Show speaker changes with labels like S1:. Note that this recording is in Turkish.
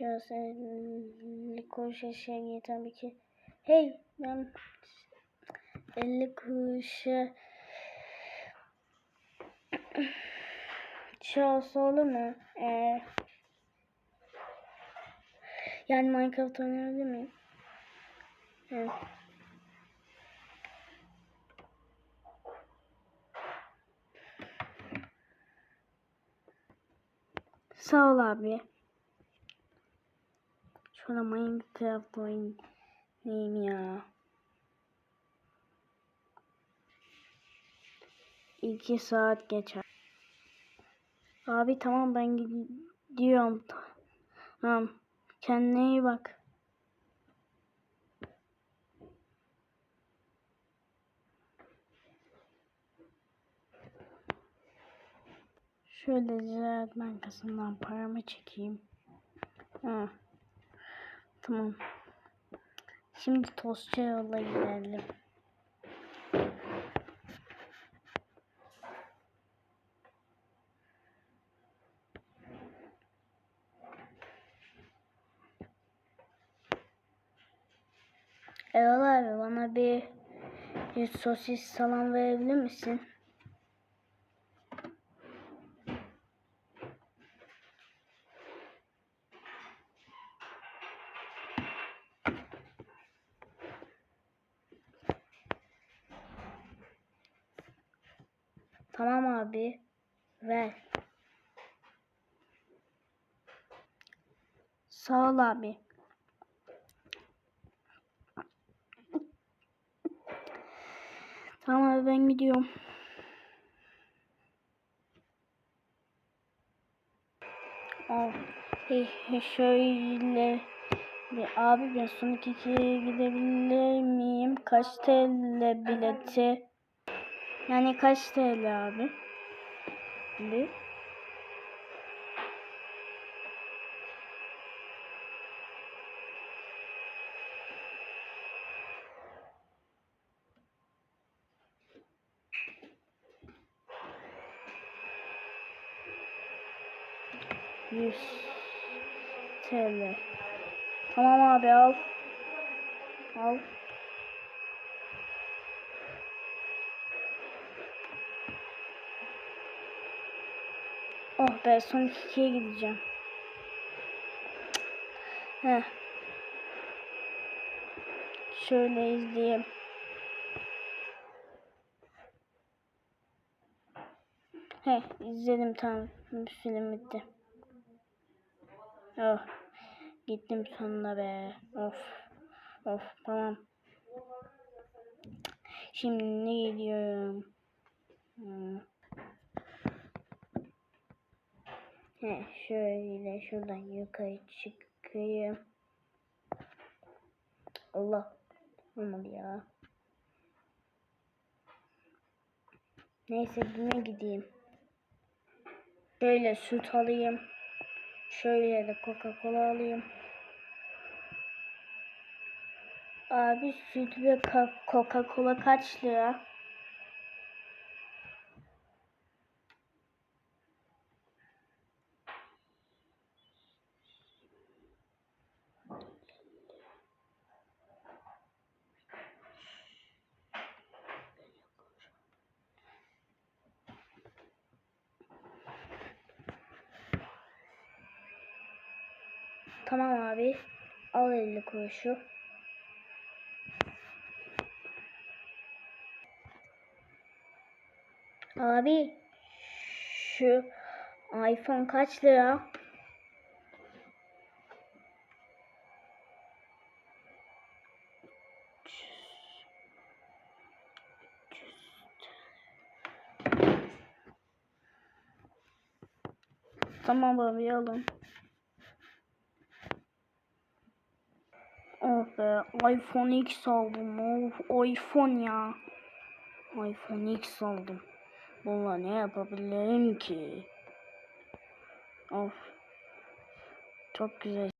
S1: 50 kuruşa şey tabii ki. Hey ben 50 kuruşa şey olsa olur mu? Ee, yani Minecraft oynayabilir miyim? Evet. Sağ ol abi. Şöyle Minecraft oynayayım ya. İki saat geçer. Abi tamam ben gidiyorum. Tamam. Kendine iyi bak. Şöyle Ziraat Bankası'ndan paramı çekeyim. Ha. Tamam. Şimdi tostçu yola gidelim. Erol abi bana bir, bir sosis salam verebilir misin? Tamam abi. Ver. Sağ ol abi. Tamam abi ben gidiyorum. Oh, hey, şöyle abi ben son iki gidebilir miyim? Kaç TL bileti? Yani kaç TL abi? Bir. Yüz TL. Tamam abi al. Al. Oh be son ikiye gideceğim. Heh. Şöyle izleyeyim. He izledim tamam. Film bitti. Oh. Gittim sonunda be. Of. Of tamam. Şimdi ne gidiyorum? Hmm. Şöyle şuradan yukarı çıkayım. Allah. Olmadı ya. Neyse yine gideyim. Şöyle süt alayım. Şöyle de Coca-Cola alayım. Abi süt ve Coca-Cola kaç lira? Tamam abi. Al 50 kuruşu. Abi şu iPhone kaç lira? Tamam abi alın. Oh be iPhone X aldım. Of iPhone ya. iPhone X aldım. Bununla ne yapabilirim ki? Of. Çok güzel.